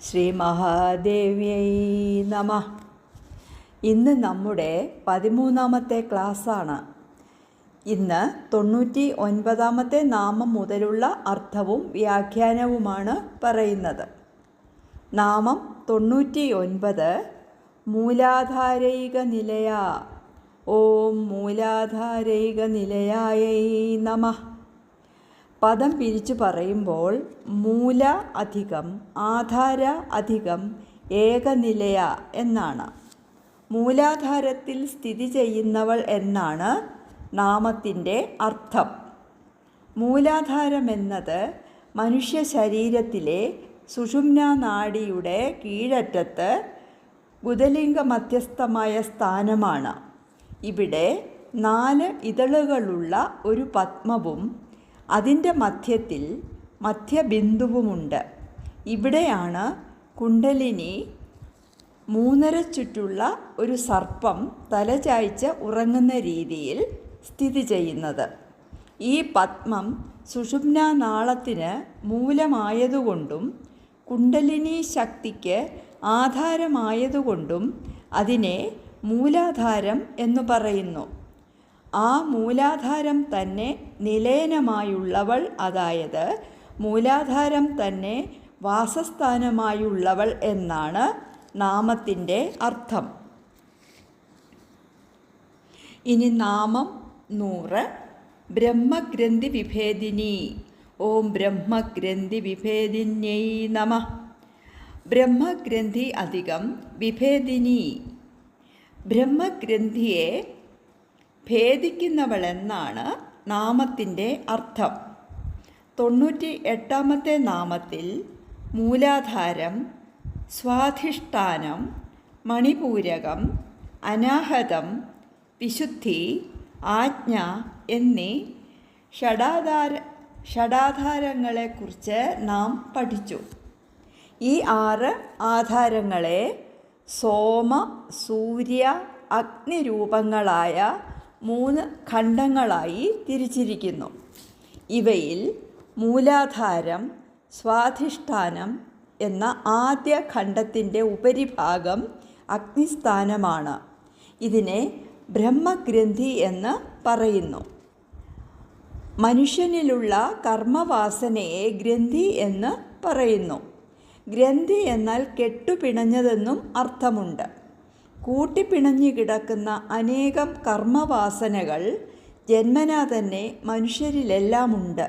ശ്രീ മഹാദേവ്യൈ നമ. ഇന്ന് നമ്മുടെ പതിമൂന്നാമത്തെ ക്ലാസ്സാണ്. ഇന്ന് തൊണ്ണൂറ്റി ഒൻപതാമത്തെ നാമം മുതലുള്ള അർത്ഥവും വ്യാഖ്യാനവുമാണ് പറയുന്നത്. നാമം തൊണ്ണൂറ്റി ഒൻപത് മൂലാധാരൈക നിലയ. ഓം മൂലാധാരൈക നിലയായൈ നമ. പദം പിരിച്ചു പറയുമ്പോൾ മൂല അധികം ആധാര അധികം ഏകനിലയ എന്നാണ്. മൂലാധാരത്തിൽ സ്ഥിതി ചെയ്യുന്നവൾ എന്നാണ് നാമത്തിന്റെ അർത്ഥം. മൂലാധാരമെന്നത് മനുഷ്യ ശരീരത്തിലെ സുഷുമ്ന നാഡിയുടെ കീഴറ്റത്ത് ബുധലിംഗ മധ്യസ്ഥമായ സ്ഥാനമാണ്. ഇവിടെ നാല് ഇതളുകളുള്ള ഒരു പത്മവും അതിന്റെ മധ്യത്തിൽ മധ്യബിന്ദുവുമുണ്ട്. ഇവിടെയാണ് കുണ്ടലിനി മൂന്നര ചുറ്റുള്ള ഒരു സർപ്പം തലചായ്ച്ച് ഉറങ്ങുന്ന രീതിയിൽ സ്ഥിതി ചെയ്യുന്നത്. ഈ പത്മം സുഷുമ്ന നാളത്തിന് മൂലമായതുകൊണ്ടും കുണ്ടലിനി ശക്തിക്ക് ആധാരമായതുകൊണ്ടും അതിനെ മൂലാധാരം എന്നു പറയുന്നു. ആ മൂലാധാരം തന്നെ നിലയനമായുള്ളവൾ അതായത് മൂലാധാരം തന്നെ വാസസ്ഥാനമായുള്ളവൾ എന്നാണ് നാമത്തിന്റെ അർത്ഥം. ഇനി നാമം നൂറ്. ബ്രഹ്മഗ്രന്ഥി വിഭേദിനി ഓം ബ്രഹ്മഗ്രന്ഥി വിഭേദിന്യൈ നമ. ബ്രഹ്മഗ്രന്ഥി അധികം വിഭേദിനി. ബ്രഹ്മഗ്രന്ഥിയെ ഭേദിക്കുന്നവളെന്നാണ് നാമത്തിന്റെ അർത്ഥം. തൊണ്ണൂറ്റി എട്ടാമത്തെ നാമത്തിൽ മൂലാധാരം സ്വാധിഷ്ഠാനം മണിപൂരകം അനാഹതം വിശുദ്ധി ആജ്ഞ എന്നീ ഷടാധാര ഷടാധാരങ്ങളെക്കുറിച്ച് നാം പഠിച്ചു. ഈ ആറ് ആധാരങ്ങളെ സോമ സൂര്യ അഗ്നി രൂപങ്ങളായ മൂന്ന് ഖണ്ഡങ്ങളായി തിരിച്ചിരിക്കുന്നു. ഇവയിൽ മൂലാധാരം സ്വാധിഷ്ഠാനം എന്ന ആദ്യ ഖണ്ഡത്തിന്റെ ഉപരിഭാഗം അഗ്നിസ്ഥാനമാണ്. ഇതിനെ ബ്രഹ്മഗ്രന്ഥി എന്ന് പറയുന്നു. മനുഷ്യനിലുള്ള കർമ്മവാസനയെ ഗ്രന്ഥി എന്ന് പറയുന്നു. ഗ്രന്ഥി എന്നാൽ കെട്ടുപിണഞ്ഞതെന്നും അർത്ഥമുണ്ട്. കൂട്ടിപ്പിണഞ്ഞു കിടക്കുന്ന അനേകം കർമ്മവാസനകൾ ജന്മനാ തന്നെ മനുഷ്യരിലെല്ലാമുണ്ട്.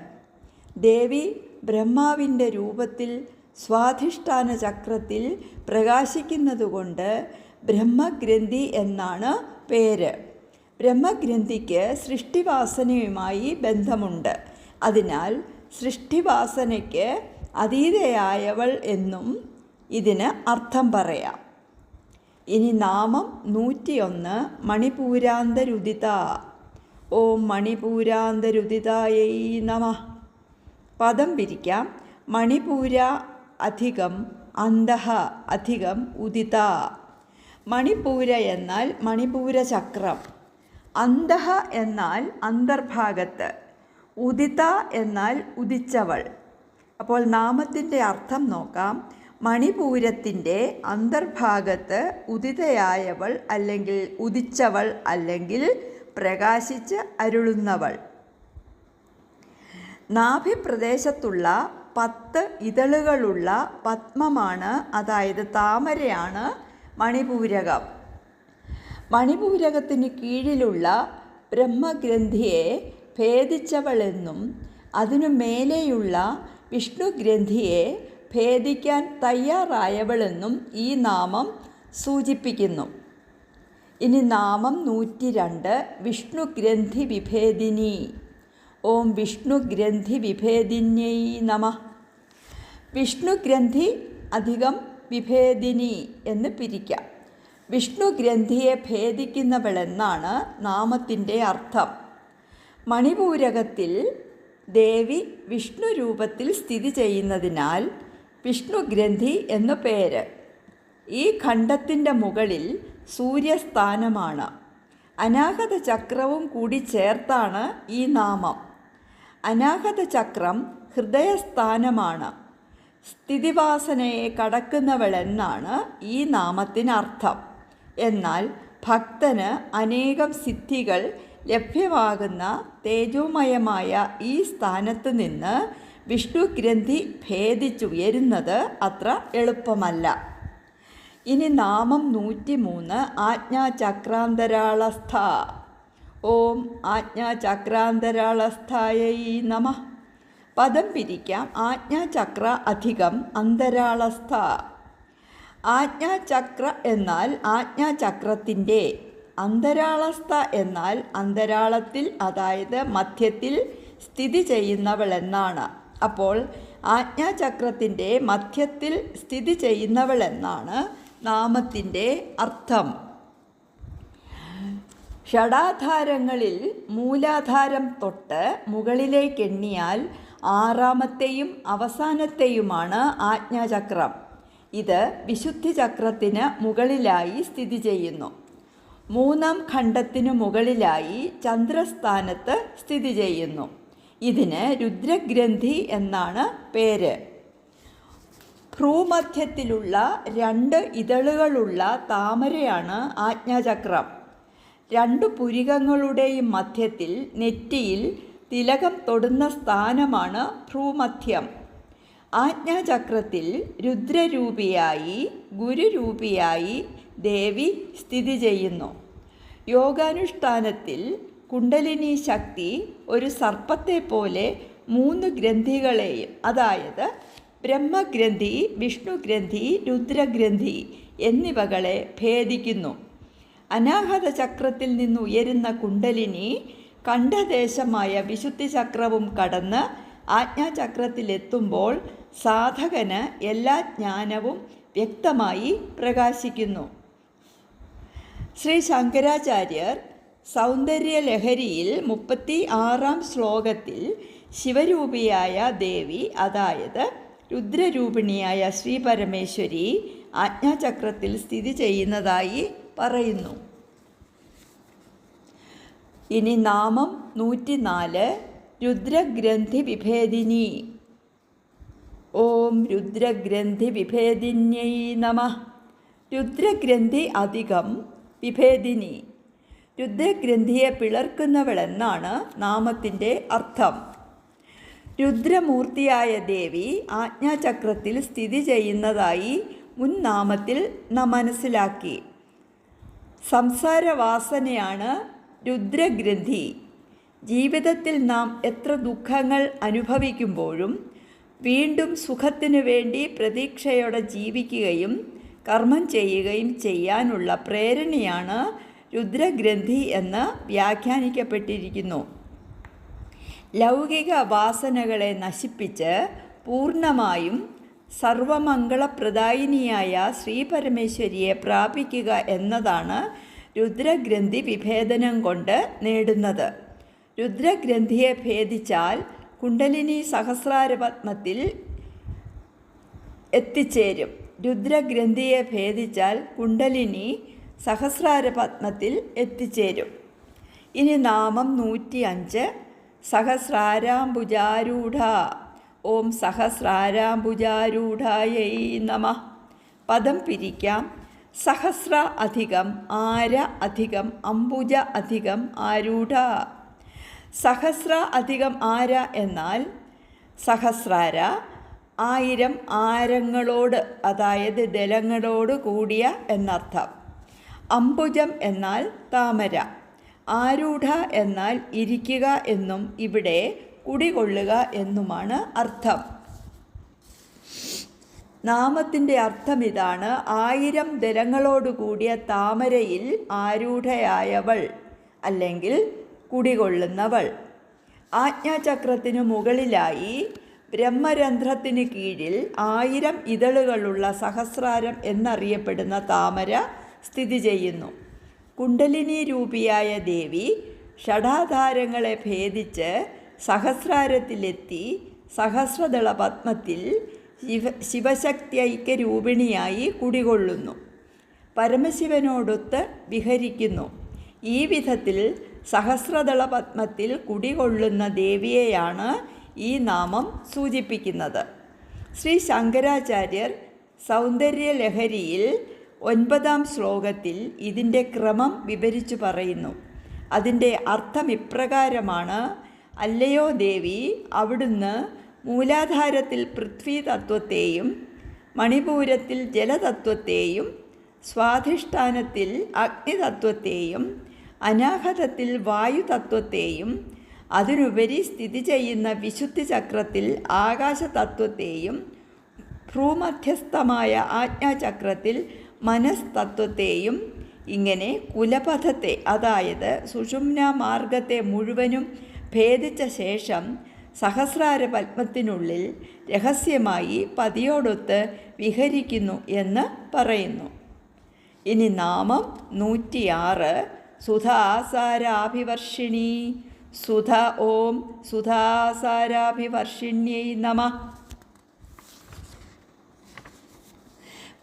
ദേവി ബ്രഹ്മാവിന്റെ രൂപത്തിൽ സ്വാധിഷ്ഠാന ചക്രത്തിൽ പ്രകാശിക്കുന്നതുകൊണ്ട് ബ്രഹ്മഗ്രന്ഥി എന്നാണ് പേര്. ബ്രഹ്മഗ്രന്ഥിക്ക് സൃഷ്ടിവാസനയുമായി ബന്ധമുണ്ട്. അതിനാൽ സൃഷ്ടിവാസനയ്ക്ക് അതീതയായവൾ എന്നും ഇതിന് അർത്ഥം പറയാം. ഇനി നാമം നൂറ്റിയൊന്ന് മണിപൂരാന്തരുദിത. ഓം മണിപൂരാന്തരുദിതായൈ നമ. പദം പിരിക്കാം. മണിപൂര അധികം അന്തഹ അധികം ഉദിത. മണിപൂര എന്നാൽ മണിപൂര ചക്രം. അന്തഹ എന്നാൽ അന്തർഭാഗത്ത് ഉദിത എന്നാൽ ഉദിച്ചവൾ. അപ്പോൾ നാമത്തിന്റെ അർത്ഥം നോക്കാം. മണിപൂരത്തിന്റെ അന്തർഭാഗത്ത് ഉദിതയായവൾ അല്ലെങ്കിൽ ഉദിച്ചവൾ അല്ലെങ്കിൽ പ്രകാശിച്ച് അരുളുന്നവൾ. നാഭിപ്രദേശത്തുള്ള പത്ത് ഇതളുകളുള്ള പത്മമാണ് അതായത് താമരയാണ് മണിപൂരകം. മണിപൂരകത്തിന് കീഴിലുള്ള ബ്രഹ്മഗ്രന്ഥിയെ ഭേദിച്ചവളെന്നും അതിനു മേലെയുള്ള വിഷ്ണുഗ്രന്ഥിയെ ഭേദിക്കാൻ തയ്യാറായവളെന്നും ഈ നാമം സൂചിപ്പിക്കുന്നു. ഇനി നാമം നൂറ്റി രണ്ട് വിഷ്ണുഗ്രന്ഥി വിഭേദിനി ഓം വിഷ്ണുഗ്രന്ഥി വിഭേദിന്യൈ നമ. വിഷ്ണുഗ്രന്ഥി അധികം വിഭേദിനി എന്ന് പിരിക്കാം. വിഷ്ണുഗ്രന്ഥിയെ ഭേദിക്കുന്നവളെന്നാണ് നാമത്തിന്റെ അർത്ഥം. മണിപൂരകത്തിൽ ദേവി വിഷ്ണു രൂപത്തിൽ സ്ഥിതി ചെയ്യുന്നതിനാൽ വിഷ്ണുഗ്രന്ഥി എന്നു പേര്. ഈ ഖണ്ഡത്തിന്റെ മുകളിൽ സൂര്യസ്ഥാനമാണ്. അനാഹത ചക്രവും കൂടി ചേർത്താണ് ഈ നാമം. അനാഹത ചക്രം ഹൃദയസ്ഥാനമാണ്. സ്ഥിതിവാസനയെ കടക്കുന്നവളെന്നാണ് ഈ നാമത്തിനർത്ഥം. എന്നാൽ ഭക്തന് അനേകം സിദ്ധികൾ ലഭ്യമാകുന്ന തേജോമയമായ ഈ സ്ഥാനത്ത് നിന്ന് വിഷ്ണു ഗ്രന്ഥി ഭേദിച്ചുയരുന്നത് അത്ര എളുപ്പമല്ല. ഇനി നാമം നൂറ്റി മൂന്ന് ആജ്ഞാചക്രാന്തരാളസ്ഥ. ഓം ആജ്ഞാചക്രാന്തരാളസ്ഥായൈ നമ. പദം പിരിക്കാം ആജ്ഞാചക്ര അധികം അന്തരാളസ്ഥ. ആജ്ഞാചക്ര എന്നാൽ ആജ്ഞാചക്രത്തിന്റെ അന്തരാളസ്ഥ എന്നാൽ അന്തരാളത്തിൽ അതായത് മധ്യത്തിൽ സ്ഥിതി ചെയ്യുന്നവൾ എന്നാണ് അപ്പോൾ ആജ്ഞാചക്രത്തിന്റെ മധ്യത്തിൽ സ്ഥിതി ചെയ്യുന്നവൾ എന്നാണ് നാമത്തിന്റെ അർത്ഥം. ഷടാധാരങ്ങളിൽ മൂലാധാരം തൊട്ട് മുകളിലേക്ക് എണ്ണിയാൽ ആറാമത്തെയും അവസാനത്തെയുമാണ് ആജ്ഞാചക്രം. ഇത് വിശുദ്ധി ചക്രത്തിന് മുകളിലായി സ്ഥിതി ചെയ്യുന്നു. മൂന്നാം ഖണ്ഡത്തിനു മുകളിലായി ചന്ദ്രസ്ഥാനത്ത് സ്ഥിതി ചെയ്യുന്നു. ഇതിന് രുദ്രഗ്രന്ഥി എന്നാണ് പേര്. ഭ്രൂമധ്യത്തിലുള്ള രണ്ട് ഇതളുകളുള്ള താമരയാണ് ആജ്ഞാചക്രം. രണ്ട് പുരികങ്ങളുടെയും മധ്യത്തിൽ നെറ്റിയിൽ തിലകം തൊടുന്ന സ്ഥാനമാണ് ഭ്രൂമധ്യം. ആജ്ഞാചക്രത്തിൽ രുദ്രരൂപിയായി ഗുരുരൂപിയായി ദേവി സ്ഥിതി ചെയ്യുന്നു. യോഗാനുഷ്ഠാനത്തിൽ കുണ്ടലിനി ശക്തി ഒരു സർപ്പത്തെ പോലെ മൂന്ന് ഗ്രന്ഥികളെയും അതായത് ബ്രഹ്മഗ്രന്ഥി വിഷ്ണുഗ്രന്ഥി രുദ്രഗ്രന്ഥി എന്നിവകളെ ഭേദിക്കുന്നു. അനാഹത ചക്രത്തിൽ നിന്ന് ഉയരുന്ന കുണ്ടലിനി കണ്ഠദേശമായ വിശുദ്ധി ചക്രവും കടന്ന് ആജ്ഞാചക്രത്തിലെത്തുമ്പോൾ സാധകന് എല്ലാ ജ്ഞാനവും വ്യക്തമായി പ്രകാശിക്കുന്നു. ശ്രീ ശങ്കരാചാര്യർ സൗന്ദര്യലഹരിയിൽ മുപ്പത്തി ആറാം ശ്ലോകത്തിൽ ശിവരൂപിയായ ദേവി അതായത് രുദ്രരൂപിണിയായ ശ്രീ പരമേശ്വരി ആജ്ഞാചക്രത്തിൽ സ്ഥിതി ചെയ്യുന്നതായി പറയുന്നു. ഇനി നാമം നൂറ്റിനാല് രുദ്രഗ്രന്ഥി വിഭേദിനി ഓം രുദ്രഗ്രന്ഥി വിഭേദിന്യൈ നമ. രുദ്രഗ്രന്ഥി അധികം വിഭേദിനി. രുദ്രഗ്രന്ഥിയെ പിളർക്കുന്നവളെന്നാണ് നാമത്തിന്റെ അർത്ഥം. രുദ്രമൂർത്തിയായ ദേവി ആജ്ഞാചക്രത്തിൽ സ്ഥിതി ചെയ്യുന്നതായി മുൻ നാമത്തിൽ നാം മനസ്സിലാക്കി. സംസാരവാസനയാണ് രുദ്രഗ്രന്ഥി. ജീവിതത്തിൽ നാം എത്ര ദുഃഖങ്ങൾ അനുഭവിക്കുമ്പോഴും വീണ്ടും സുഖത്തിനു വേണ്ടി പ്രതീക്ഷയോടെ ജീവിക്കുകയും കർമ്മം ചെയ്യുകയും ചെയ്യാനുള്ള പ്രേരണയാണ് രുദ്രഗ്രന്ഥി എന്ന് വ്യാഖ്യാനിക്കപ്പെട്ടിരിക്കുന്നു. ലൗകിക വാസനകളെ നശിപ്പിച്ച് പൂർണമായും സർവമംഗളപ്രദായിനിയായ ശ്രീപരമേശ്വരിയെ പ്രാപിക്കുക എന്നതാണ് രുദ്രഗ്രന്ഥി വിഭേദനം കൊണ്ട് നേടുന്നത്. രുദ്രഗ്രന്ഥിയെ ഭേദിച്ചാൽ കുണ്ടലിനി സഹസ്രാരപത്മത്തിൽ എത്തിച്ചേരും. രുദ്രഗ്രന്ഥിയെ ഭേദിച്ചാൽ കുണ്ടലിനി സഹസ്രാര പത്മത്തിൽ എത്തിച്ചേരും. ഇനി നാമം നൂറ്റി അഞ്ച് സഹസ്രാരാംബുജാരൂഢ. ഓം സഹസ്രാരാംബുജാരൂഢായൈ നമ. പദം പിരിക്കാം. സഹസ്ര അധികം ആര അധികം അംബുജ അധികം ആരൂഢ. സഹസ്ര അധികം ആര എന്നാൽ സഹസ്രാര ആയിരം ആരങ്ങളോട് അതായത് ദലങ്ങളോട് കൂടിയ എന്നർത്ഥം. അംബുജം എന്നാൽ താമര. ആരൂഢ എന്നാൽ ഇരിക്കുക എന്നും ഇവിടെ കുടികൊള്ളുക എന്നുമാണ് അർത്ഥം. നാമത്തിന്റെ അർത്ഥം ഇതാണ് ആയിരം ദലങ്ങളോടുകൂടിയ താമരയിൽ ആരൂഢയായവൾ അല്ലെങ്കിൽ കുടികൊള്ളുന്നവൾ. ആജ്ഞാചക്രത്തിനു മുകളിലായി ബ്രഹ്മരന്ധ്രത്തിന് കീഴിൽ ആയിരം ഇതളുകളുള്ള സഹസ്രാരം എന്നറിയപ്പെടുന്ന താമര സ്ഥിതി ചെയ്യുന്നു. കുണ്ടലിനി രൂപിയായ ദേവി ഷഡാധാരങ്ങളെ ഭേദിച്ച് സഹസ്രാരത്തിലെത്തി സഹസ്രദള പത്മത്തിൽ ശിവ ശിവശക്തി രൂപിണിയായി കുടികൊള്ളുന്നു. പരമശിവനോടൊത്ത് വിഹരിക്കുന്നു. ഈ വിധത്തിൽ സഹസ്രദള പത്മത്തിൽ കുടികൊള്ളുന്ന ദേവിയെയാണ് ഈ നാമം സൂചിപ്പിക്കുന്നത്. ശ്രീ ശങ്കരാചാര്യർ സൗന്ദര്യലഹരിയിൽ ഒൻപതാം ശ്ലോകത്തിൽ ഇതിന്റെ ക്രമം വിവരിച്ചു പറയുന്നു. അതിന്റെ അർത്ഥം ഇപ്രകാരമാണ്. അല്ലയോ ദേവി അവിടുന്ന് മൂലാധാരത്തിൽ പൃഥ്വി തത്വത്തെയും മണിപൂരത്തിൽ ജലതത്വത്തെയും സ്വാധിഷ്ഠാനത്തിൽ അഗ്നിതത്വത്തെയും അനാഹതത്തിൽ വായുതത്വത്തെയും അതിനുപരി സ്ഥിതി ചെയ്യുന്ന വിശുദ്ധി ചക്രത്തിൽ ആകാശതത്വത്തെയും ഭ്രൂമധ്യസ്ഥമായ ആജ്ഞാചക്രത്തിൽ മനസ്തത്വത്തെയും ഇങ്ങനെ കുലപഥത്തെ അതായത് സുഷുമ്ന മാർഗത്തെ മുഴുവനും ഭേദിച്ച ശേഷം സഹസ്രാര പത്മത്തിനുള്ളിൽ രഹസ്യമായി പതിയോടൊത്ത് വിഹരിക്കുന്നു എന്ന് പറയുന്നു. ഇനി നാമം നൂറ്റിയാറ്. സുധാസാരാഭിവർഷിണി. സുധ ഓം സുധാസാരാഭിവർഷിണ്യൈ നമ.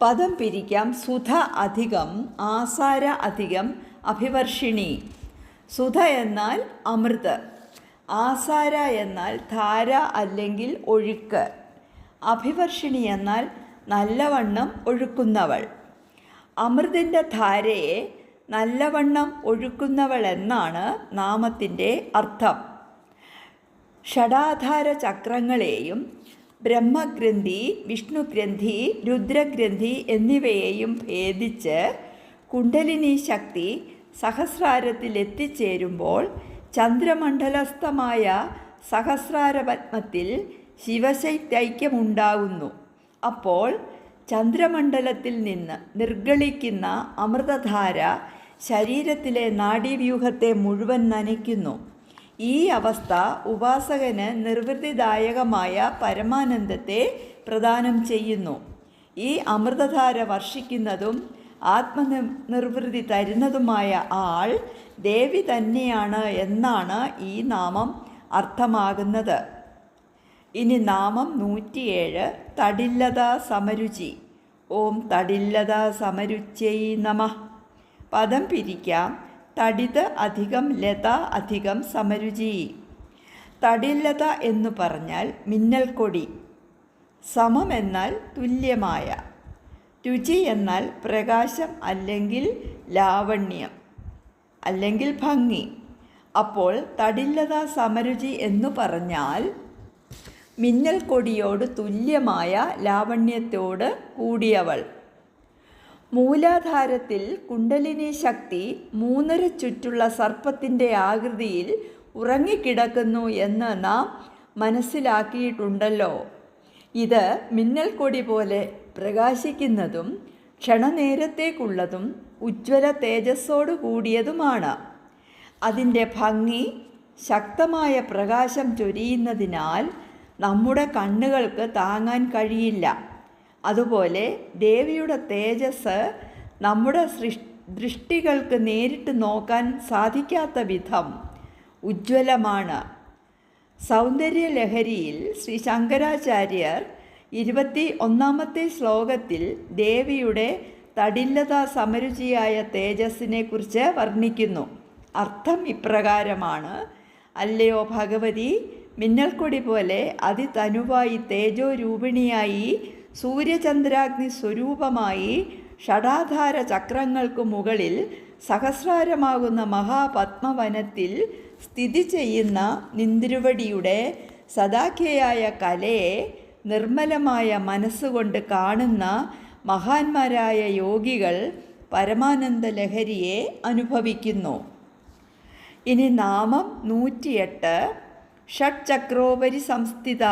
പദം പിരിക്കാം സുധ അധികം ആസാര അധികം അഭിവർഷിണി. സുധ എന്നാൽ അമൃത് ആസാര എന്നാൽ ധാര അല്ലെങ്കിൽ ഒഴുക്ക് അഭിവർഷിണി എന്നാൽ നല്ലവണ്ണം ഒഴുക്കുന്നവൾ. അമൃതിന്റെ ധാരയെ നല്ലവണ്ണം ഒഴുക്കുന്നവൾ എന്നാണ് നാമത്തിന്റെ അർത്ഥം. ഷടാധാര ചക്രങ്ങളെയും ബ്രഹ്മഗ്രന്ഥി വിഷ്ണുഗ്രന്ഥി രുദ്രഗ്രന്ഥി എന്നിവയെയും ഭേദിച്ച് കുണ്ടലിനി ശക്തി സഹസ്രാരത്തിൽ എത്തിച്ചേരുമ്പോൾ ചന്ദ്രമണ്ഡലസ്ഥമായ സഹസ്രാരപത്മത്തിൽ ശിവശൈത്യൈക്യമുണ്ടാകുന്നു അപ്പോൾ ചന്ദ്രമണ്ഡലത്തിൽ നിന്ന് നിർഗളിക്കുന്ന അമൃതധാര ശരീരത്തിലെ നാഡീവ്യൂഹത്തെ മുഴുവൻ നനയ്ക്കുന്നു. ഈ അവസ്ഥ ഉപാസകന് നിർവൃതിദായകമായ പരമാനന്ദത്തെ പ്രദാനം ചെയ്യുന്നു. ഈ അമൃതധാര വർഷിക്കുന്നതും ആത്മനിർവൃതി തരുന്നതുമായ ആൾ ദേവി തന്നെയാണ് എന്നാണ് ഈ നാമം അർത്ഥമാകുന്നത്. ഇനി നാമം നൂറ്റിയേഴ് തടില്ലത സമരുചി. ഓം തടില്ലത സമരുച്ചൈ നമ. പദം പിരിക്കാം. തടിത് അധികം ലത അധികം സമരുചി. തടില്ലത എന്ന് പറഞ്ഞാൽ മിന്നൽക്കൊടി സമം എന്നാൽ തുല്യമായ. രുചി എന്നാൽ പ്രകാശം അല്ലെങ്കിൽ ലാവണ്യം അല്ലെങ്കിൽ ഭംഗി. അപ്പോൾ തടില്ലത സമരുചി എന്ന് പറഞ്ഞാൽ മിന്നൽ കൊടിയോട് തുല്യമായ ലാവണ്യത്തോട് കൂടിയവൾ. മൂലാധാരത്തിൽ കുണ്ടലിനി ശക്തി മൂന്നര ചുറ്റുള്ള സർപ്പത്തിന്റെ ആകൃതിയിൽ ഉറങ്ങിക്കിടക്കുന്നു എന്ന് നാം മനസ്സിലാക്കിയിട്ടുണ്ടല്ലോ. ഇത് മിന്നൽ കൊടി പോലെ പ്രകാശിക്കുന്നതും ക്ഷണനേരത്തേക്കുള്ളതും ഉജ്ജ്വല തേജസ്സോടു കൂടിയതുമാണ്. അതിന്റെ ഭംഗി ശക്തമായ പ്രകാശം ചൊരിയുന്നതിനാൽ നമ്മുടെ കണ്ണുകൾക്ക് താങ്ങാൻ കഴിയില്ല. അതുപോലെ ദേവിയുടെ തേജസ് നമ്മുടെ സൃഷ് ദൃഷ്ടികൾക്ക് നേരിട്ട് നോക്കാൻ സാധിക്കാത്ത വിധം ഉജ്ജ്വലമാണ്. സൗന്ദര്യലഹരിയിൽ ശ്രീ ശങ്കരാചാര്യർ ഇരുപത്തി ഒന്നാമത്തെ ശ്ലോകത്തിൽ ദേവിയുടെ തടില്ലത സമരുചിയായ തേജസ്സിനെ കുറിച്ച് വർണിക്കുന്നു. അർത്ഥം ഇപ്രകാരമാണ്. അല്ലയോ ഭഗവതി മിന്നൽക്കൊടി പോലെ അതിതനുവായി തേജോരൂപിണിയായി സൂര്യചന്ദ്രാഗ്നി സ്വരൂപമായി ഷടാധാര ചക്രങ്ങൾക്കു മുകളിൽ സഹസ്രാരമാകുന്ന മഹാപത്മവനത്തിൽ സ്ഥിതി ചെയ്യുന്ന നിന്തിരുവടിയുടെ സദാഖ്യയായ കലയെ നിർമ്മലമായ മനസ്സുകൊണ്ട് കാണുന്ന മഹാന്മാരായ യോഗികൾ പരമാനന്ദ ലഹരിയെ അനുഭവിക്കുന്നു. ഇനി നാമം നൂറ്റിയെട്ട്. ഷഡ്ചക്രോപരി സംസ്ഥിത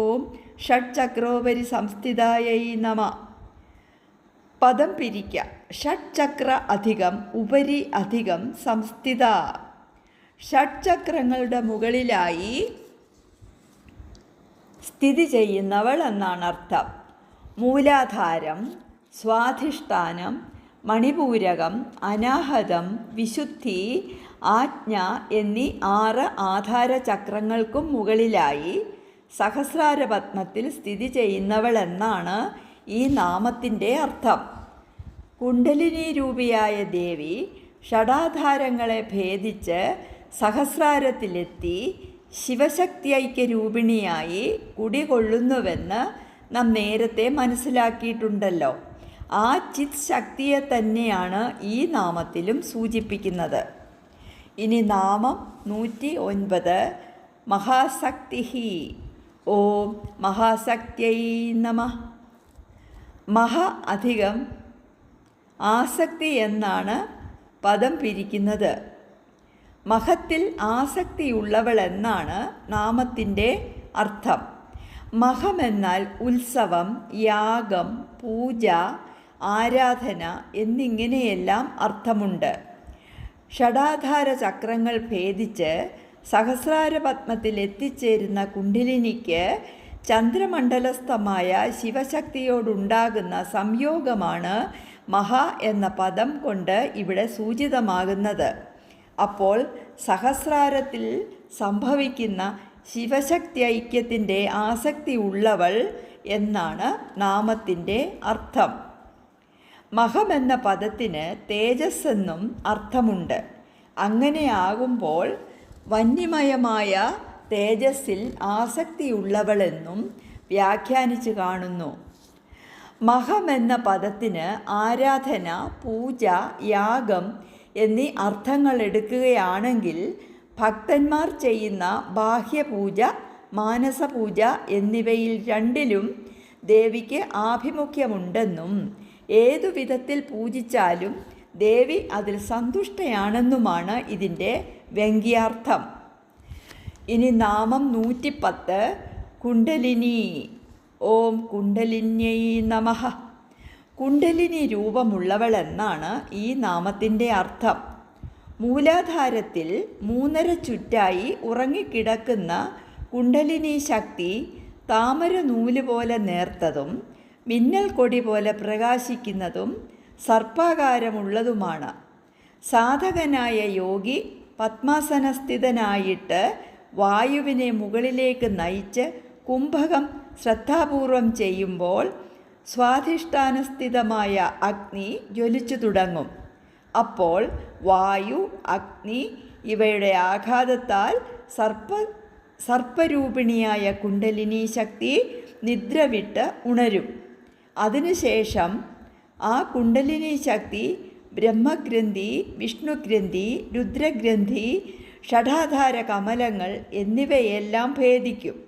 ഓം ഷഡ്ചക്രോപരി സംസ്ഥിതായൈ നമ. പദം പിരിക്കുക ഷഡ്ചക്ര അധികം ഉപരി അധികം സംസ്ഥിത. ഷഡ്ചക്രങ്ങളുടെ മുകളിലായി സ്ഥിതി ചെയ്യുന്നവൾ എന്നാണ് അർത്ഥം. മൂലാധാരം സ്വാധിഷ്ഠാനം മണിപൂരകം അനാഹതം വിശുദ്ധി ആജ്ഞ എന്നീ ആറ് ആധാര ചക്രങ്ങൾക്കും മുകളിലായി സഹസ്രാരപത്മത്തിൽ സ്ഥിതി ചെയ്യുന്നവൾ എന്നാണ് ഈ നാമത്തിന്റെ അർത്ഥം. കുണ്ടലിനി രൂപിയായ ദേവി ഷടാധാരങ്ങളെ ഭേദിച്ച് സഹസ്രാരത്തിലെത്തി ശിവശക്തി കുടികൊള്ളുന്നുവെന്ന് നാം നേരത്തെ മനസ്സിലാക്കിയിട്ടുണ്ടല്ലോ. ആ ചിത് ശക്തിയെ തന്നെയാണ് ഈ നാമത്തിലും സൂചിപ്പിക്കുന്നത്. ഇനി നാമം നൂറ്റി ഒൻപത് മഹാശക്തി ഓം മഹാസക്തിയൈ നമ. മഹ അധികം ആസക്തി എന്നാണ് പദം പിരിക്കുന്നത്. മഹത്തിൽ ആസക്തിയുള്ളവൾ എന്നാണ് നാമത്തിന്റെ അർത്ഥം. മഹമെന്നാൽ ഉത്സവം യാഗം പൂജ ആരാധന എന്നിങ്ങനെയെല്ലാം അർത്ഥമുണ്ട്. ഷടാധാര ചക്രങ്ങൾ ഭേദിച്ച് സഹസ്രാരപത്മത്തിൽ എത്തിച്ചേരുന്ന കുണ്ഡിലിനിക്ക് ചന്ദ്രമണ്ഡലസ്ഥമായ ശിവശക്തിയോടുണ്ടാകുന്ന സംയോഗമാണ് മഹ എന്ന പദം കൊണ്ട് ഇവിടെ സൂചിതമാകുന്നത്. അപ്പോൾ സഹസ്രാരത്തിൽ സംഭവിക്കുന്ന ശിവശക്തി ഐക്യത്തിന്റെ ആസക്തി ഉള്ളവൾ എന്നാണ് നാമത്തിന്റെ അർത്ഥം. മഹം എന്ന പദത്തിന് തേജസ് എന്നും അർത്ഥമുണ്ട് അങ്ങനെയാകുമ്പോൾ വന്യമയമായ തേജസ്സിൽ ആസക്തിയുള്ളവളെന്നും വ്യാഖ്യാനിച്ചു കാണുന്നു. മഹമെന്ന പദത്തിന് ആരാധന പൂജ യാഗം എന്നീ അർത്ഥങ്ങൾ എടുക്കുകയാണെങ്കിൽ ഭക്തന്മാർ ചെയ്യുന്ന ബാഹ്യപൂജ മാനസപൂജ എന്നിവയിൽ രണ്ടിലും ദേവിക്ക് ആഭിമുഖ്യമുണ്ടെന്നും ഏതു വിധത്തിൽ പൂജിച്ചാലും ദേവി അതിൽ സന്തുഷ്ടയാണെന്നുമാണ് ഇതിന്റെ വ്യംഗ്യാർത്ഥം. ഇനി നാമം നൂറ്റിപ്പത്ത്. കുണ്ടലിനി ഓം കുണ്ടലിന്യൈ നമ. കുണ്ടലിനി രൂപമുള്ളവളെന്നാണ് ഈ നാമത്തിന്റെ അർത്ഥം. മൂലാധാരത്തിൽ മൂന്നര ചുറ്റായി ഉറങ്ങിക്കിടക്കുന്ന കുണ്ടലിനി ശക്തി താമര നൂൽ പോലെ നേർത്തതും മിന്നൽ കൊടി പോലെ പ്രകാശിക്കുന്നതും സർപ്പാകാരമുള്ളതുമാണ്. സാധകനായ യോഗി പത്മാസനസ്ഥിതനായിട്ട് വായുവിനെ മുകളിലേക്ക് നയിച്ച് കുംഭകം ശ്രദ്ധാപൂർവം ചെയ്യുമ്പോൾ സ്വാധിഷ്ഠാനസ്ഥിതമായ അഗ്നി ജ്വലിച്ചു തുടങ്ങും. അപ്പോൾ വായു അഗ്നി ഇവയുടെ ആഘാതത്താൽ സർപ്പ സർപ്പരൂപിണിയായ കുണ്ടലിനി ശക്തി നിദ്ര വിട്ട് ഉണരും. അതിനുശേഷം ആ കുണ്ടലിനി ശക്തി ബ്രഹ്മഗ്രന്ഥി വിഷ്ണുഗ്രന്ഥി രുദ്രഗ്രന്ഥി ഷഠാധാര കമലങ്ങൾ എന്നിവയെല്ലാം ഭേദിക്കും.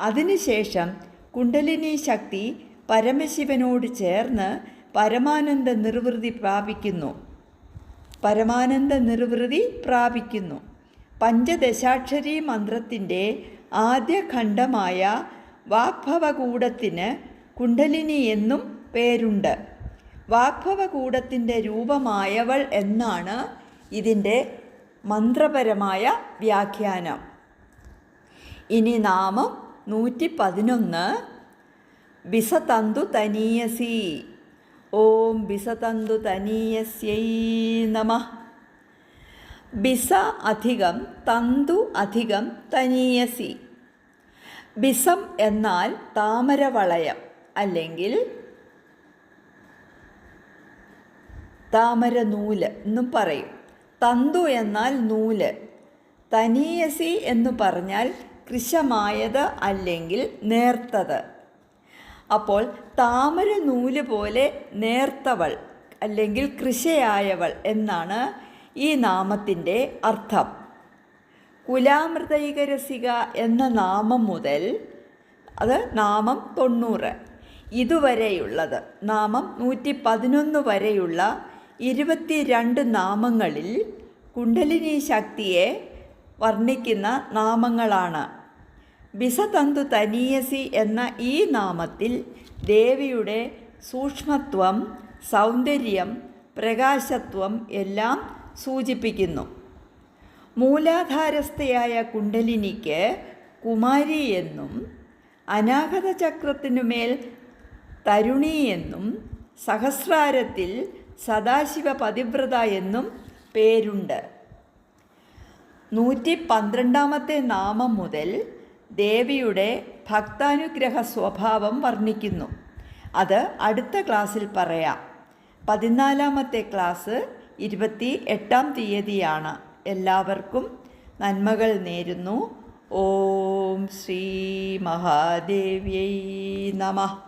അതിനുശേഷം കുണ്ടലിനി ശക്തി പരമശിവനോട് ചേർന്ന് പരമാനന്ദ നിർവൃതി പ്രാപിക്കുന്നു. പരമാനന്ദ നിർവൃതി പ്രാപിക്കുന്നു. പഞ്ചദശാക്ഷരി മന്ത്രത്തിന്റെ ആദ്യ ഖണ്ഡമായ വാഗ്ഭവകൂടത്തിന് കുണ്ടലിനി എന്നും പേരുണ്ട്. വാഗ്ഭവകൂടത്തിന്റെ രൂപമായവൾ എന്നാണ് ഇതിന്റെ മന്ത്രപരമായ വ്യാഖ്യാനം. ഇനി നാമം നൂറ്റി പതിനൊന്ന് ബിസതന്തു തനീയസി ഓം ബിസതന്തു തനീയസ്യൈ നമ. ബിസ അധികം തന്തു അധികം തനീയസി. ബിസം എന്നാൽ താമരവളയം അല്ലെങ്കിൽ താമര നൂൽ എന്നും പറയും. തന്തു എന്നാൽ നൂൽ. തനീയസി എന്ന് പറഞ്ഞാൽ കൃശമായത് അല്ലെങ്കിൽ നേർത്തത്. അപ്പോൾ താമര നൂൽ പോലെ നേർത്തവൾ അല്ലെങ്കിൽ കൃശയായവൾ എന്നാണ് ഈ നാമത്തിന്റെ അർത്ഥം. കുലാമൃതൈകരസിക എന്ന നാമം മുതൽ അത് നാമം തൊണ്ണൂറ്. ഇതുവരെയുള്ളത് നാമം നൂറ്റി പതിനൊന്ന് വരെയുള്ള ഇരുപത്തിരണ്ട് നാമങ്ങളിൽ കുണ്ടലിനി ശക്തിയെ വർണിക്കുന്ന നാമങ്ങളാണ്. ബിസതന്തു തനീയസി എന്ന ഈ നാമത്തിൽ ദേവിയുടെ സൂക്ഷ്മത്വം സൗന്ദര്യം പ്രകാശത്വം എല്ലാം സൂചിപ്പിക്കുന്നു. മൂലാധാരസ്ഥയായ കുണ്ടലിനിക്ക് കുമാരി എന്നും അനാഗത ചക്രത്തിനുമേൽ തരുണി എന്നും സഹസ്രാരത്തിൽ സദാശിവ പതിവ്രത എന്നും പേരുണ്ട്. നൂറ്റി പന്ത്രണ്ടാമത്തെ നാമം മുതൽ ദേവിയുടെ ഭക്താനുഗ്രഹ സ്വഭാവം വർണിക്കുന്നു. അത് അടുത്ത ക്ലാസ്സിൽ പറയാം. പതിനാലാമത്തെ ക്ലാസ് ഇരുപത്തി എട്ടാം തീയതിയാണ്. എല്ലാവർക്കും നന്മകൾ നേരുന്നു. ഓം ശ്രീ മഹാദേവ്യൈ നമഃ.